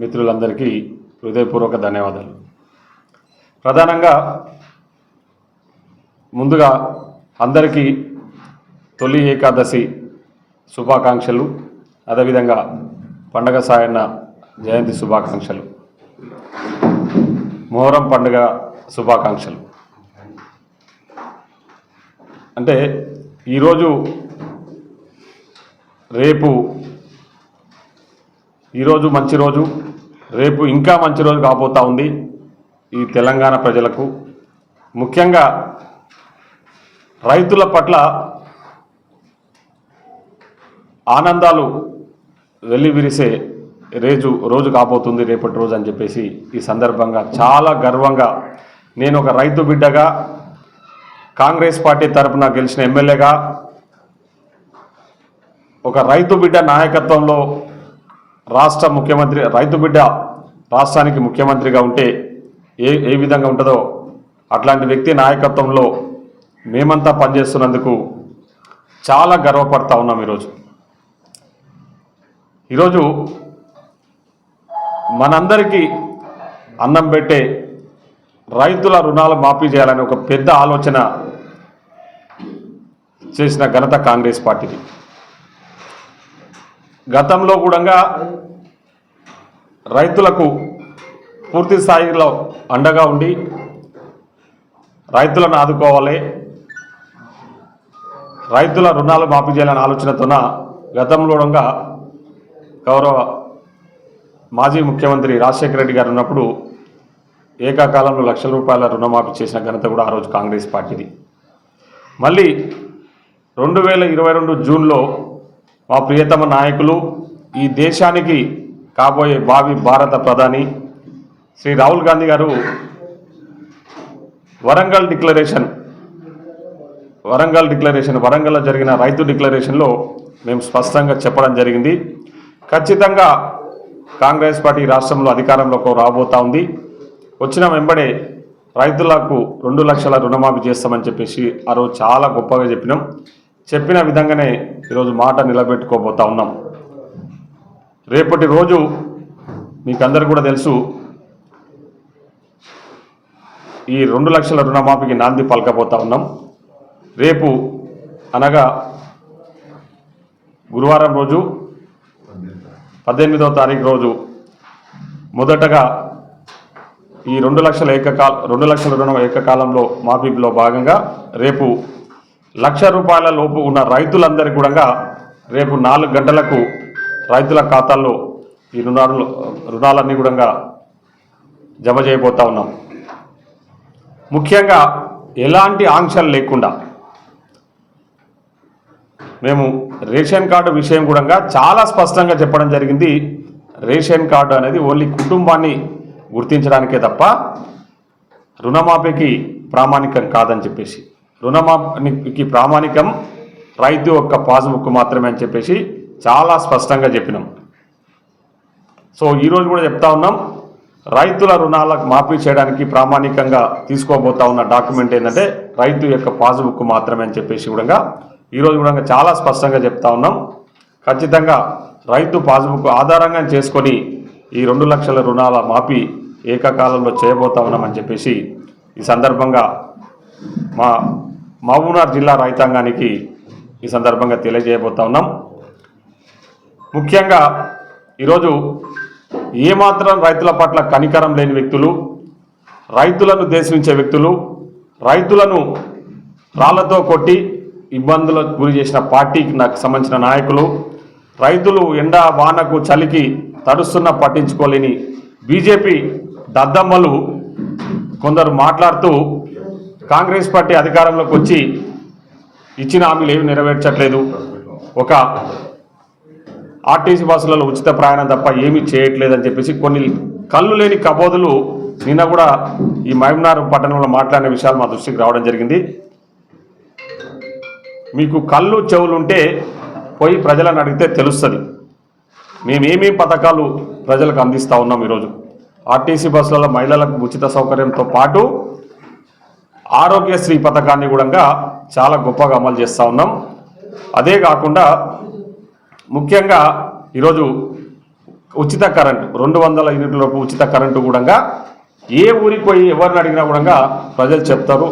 మిత్రులందరికీ హృదయపూర్వక ధన్యవాదాలు. ప్రధానంగా ముందుగా అందరికీ తొలి ఏకాదశి శుభాకాంక్షలు అదేవిధంగా పండగ సాయన్న జయంతి శుభాకాంక్షలు మొహరం పండుగ శుభాకాంక్షలు. అంటే ఈరోజు రేపు ఈరోజు మంచి రోజు. రేపు ఇంకా మంచి రోజు కాబోతా ఉంది ఈ తెలంగాణ ప్రజలకు. ముఖ్యంగా రైతుల పట్ల ఆనందాలు వెల్లివిరిసే రేజు రోజు కాబోతుంది రేపటి రోజు అని చెప్పేసి ఈ సందర్భంగా చాలా గర్వంగా నేను ఒక రైతు బిడ్డగా కాంగ్రెస్ పార్టీ తరఫున గెలిచిన ఎమ్మెల్యేగా ఒక రైతు బిడ్డ నాయకత్వంలో రాష్ట్ర ముఖ్యమంత్రి రైతు బిడ్డ రాష్ట్రానికి ముఖ్యమంత్రిగా ఉంటే ఏ ఏ విధంగా ఉంటుందో అట్లాంటి వ్యక్తి నాయకత్వంలో మేమంతా పనిచేస్తున్నందుకు చాలా గర్వపడతా ఉన్నాం ఈరోజు. ఈరోజు మనందరికీ అన్నం పెట్టే రైతుల రుణాలు మాఫీ చేయాలని ఒక పెద్ద ఆలోచన చేసిన ఘనత కాంగ్రెస్ పార్టీది. గతంలో కూడా రైతులకు పూర్తి స్థాయిలో అండగా ఉండి రైతులను ఆదుకోవాలి. రైతుల రుణాలు మాఫీ చేయాలనే ఆలోచనతోన గతంలో కూడా గౌరవ మాజీ ముఖ్యమంత్రి రాజశేఖర రెడ్డి గారు ఉన్నప్పుడు ఏకాకాలంలో లక్షల రూపాయల రుణమాఫీ చేసిన ఘనత కూడా ఆ రోజు కాంగ్రెస్ పార్టీది. మళ్ళీ రెండు వేల ఇరవై రెండు జూన్లో మా ప్రియతమ నాయకులు ఈ దేశానికి కాబోయే భావి భారత ప్రధాని శ్రీ రాహుల్ గాంధీ గారు వరంగల్ డిక్లరేషన్ వరంగల్ డిక్లరేషన్ వరంగల్లో జరిగిన రైతు డిక్లరేషన్లో మేము స్పష్టంగా చెప్పడం జరిగింది. ఖచ్చితంగా కాంగ్రెస్ పార్టీ రాష్ట్రంలో అధికారంలోకి రాబోతా ఉంది. వచ్చిన వెంబడే రైతులకు రెండు లక్షల రుణమాఫీ చేస్తామని చెప్పేసి ఆ రోజు చాలా గొప్పగా చెప్పినాం. చెప్పిన విధంగానే ఈరోజు మాట నిలబెట్టుకోబోతా ఉన్నాం. రేపటి రోజు మీకు అందరు కూడా తెలుసు ఈ రెండు లక్షల రుణమాఫీకి నాంది పలకబోతా ఉన్నాం. రేపు అనగా గురువారం రోజు పద్దెనిమిదవ తారీఖు రోజు మొదటగా ఈ రెండు లక్షల ఏకకాల రెండు లక్షల రుణం ఏకకాలంలో మాఫీలో భాగంగా రేపు లక్ష రూపాయల లోపు ఉన్న రైతులందరికీ కూడా రేపు నాలుగు గంటలకు రైతుల ఖాతాల్లో ఈ రుణాలు రుణాలన్నీ కూడా జమ చేయబోతా ఉన్నాం. ముఖ్యంగా ఎలాంటి ఆంక్షలు లేకుండా మేము రేషన్ కార్డు విషయం కూడా చాలా స్పష్టంగా చెప్పడం జరిగింది. రేషన్ కార్డు అనేది ఓన్లీ కుటుంబాన్ని గుర్తించడానికే తప్ప రుణమాఫీకి ప్రామాణికం కాదని చెప్పేసి. రుణమాఫీకి ప్రామాణికం రైతు యొక్క పాస్బుక్ మాత్రమే అని చెప్పేసి చాలా స్పష్టంగా చెప్పినాం. సో ఈరోజు కూడా చెప్తా ఉన్నాం రైతుల రుణాలకు మాఫీ చేయడానికి ప్రామాణికంగా తీసుకోబోతా ఉన్న డాక్యుమెంట్ ఏంటంటే రైతు యొక్క పాస్బుక్ మాత్రమే అని చెప్పేసి కూడా ఈరోజు కూడా చాలా స్పష్టంగా చెప్తా ఉన్నాం. ఖచ్చితంగా రైతు పాస్బుక్ ఆధారంగా చేసుకొని ఈ రెండు లక్షల రుణాల మాఫీ ఏకకాలంలో చేయబోతా ఉన్నామని చెప్పేసి ఈ సందర్భంగా మా మహబూబ్నగర్ జిల్లా రైతాంగానికి ఈ సందర్భంగా తెలియజేయబోతా ఉన్నాం. ముఖ్యంగా ఈరోజు ఏమాత్రం రైతుల పట్ల కనికరం లేని వ్యక్తులు రైతులను దేశించే వ్యక్తులు రైతులను రాళ్ళతో కొట్టి ఇబ్బందులకు గురి చేసిన పార్టీకి నాకు సంబంధించిన నాయకులు రైతులు ఎండ వానకు చలికి తడుస్తున్న పట్టించుకోలేని బీజేపీ దద్దమ్మలు కొందరు మాట్లాడుతూ కాంగ్రెస్ పార్టీ అధికారంలోకి వచ్చి ఇచ్చిన హామీలు ఏమి నెరవేర్చట్లేదు. ఒక ఆర్టీసీ బస్సులలో ఉచిత ప్రయాణం తప్ప ఏమీ చేయట్లేదని చెప్పేసి కొన్ని కళ్ళు లేని కబోదులు నిన్న కూడా ఈ మహమ్నార్ పట్టణంలో మాట్లాడిన విషయాలు మా దృష్టికి రావడం జరిగింది. మీకు కళ్ళు చెవులు ఉంటే పోయి ప్రజలను అడిగితే తెలుస్తుంది. మేమేమేం పథకాలు ప్రజలకు అందిస్తూ ఉన్నాం ఈరోజు? ఆర్టీసీ బస్సులలో మహిళలకు ఉచిత సౌకర్యంతో పాటు ఆరోగ్యశ్రీ పథకాన్ని కూడా చాలా గొప్పగా అమలు చేస్తూ ఉన్నాం. అదే కాకుండా ముఖ్యంగా ఈరోజు ఉచిత కరెంటు రెండు వందల యూనిట్ల ఉచిత కరెంటు కూడా ఏ ఊరికి పోయి ఎవరిని అడిగినా కూడా ప్రజలు చెప్తారు.